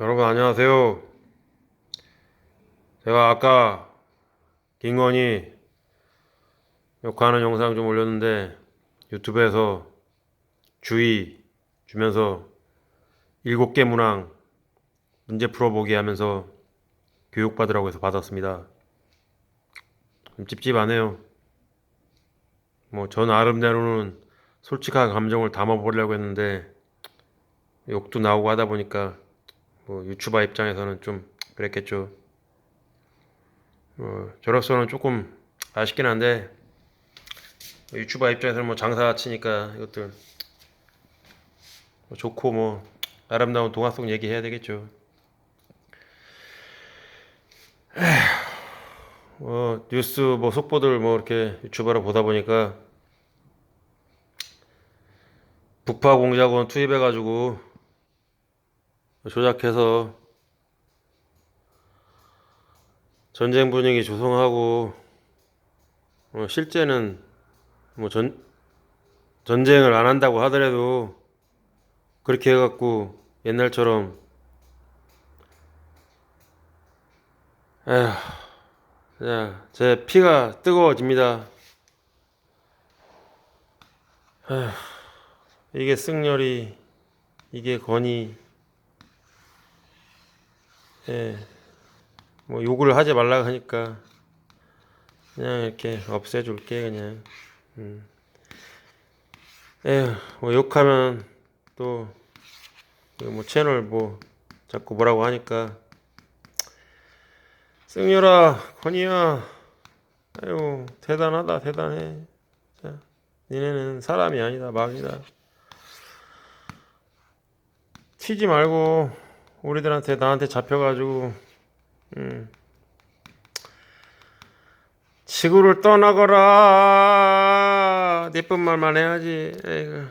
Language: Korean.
여러분 안녕하세요. 제가 아까 김건희 욕하는 영상 좀 올렸는데 유튜브에서 주의 주면서 일곱 개 문항 문제 풀어보기 하면서 교육받으라고 해서 받았습니다. 좀 찝찝하네요. 뭐전 나름대로는 솔직한 감정을 담아보려고 했는데 욕도 나오고 하다 보니까 뭐 유튜버 입장에서는 좀 그랬겠죠. 어, 저로서는 조금 아쉽긴 한데 유튜버 입장에서는 뭐 장사 치니까 이것들 뭐 좋고 뭐 아름다운 동화 속 얘기 해야 되겠죠. 뭐 뉴스 뭐 속보들 뭐 이렇게 유튜버로 보다 보니까 북파 공작원 투입해가지고 조작해서 전쟁 분위기 조성하고 어, 실제는 뭐 전, 전쟁을 안 한다고 하더라도 그렇게 해갖고 옛날처럼 에휴 제 피가 뜨거워집니다. 에휴, 이게 승열이 이게 건이 예, 뭐 욕을 하지 말라 하니까 그냥 이렇게 없애줄게 그냥. 음. 에휴, 뭐 욕하면 또 뭐 채널 뭐 자꾸 뭐라고 하니까 승열아, 건이야, 아유 대단하다 대단해. 자, 니네는 사람이 아니다 막이다. 튀지 말고 우리들한테 나한테 잡혀가지고 음. 지구를 떠나거라. 예쁜 말만 해야지. 에이구.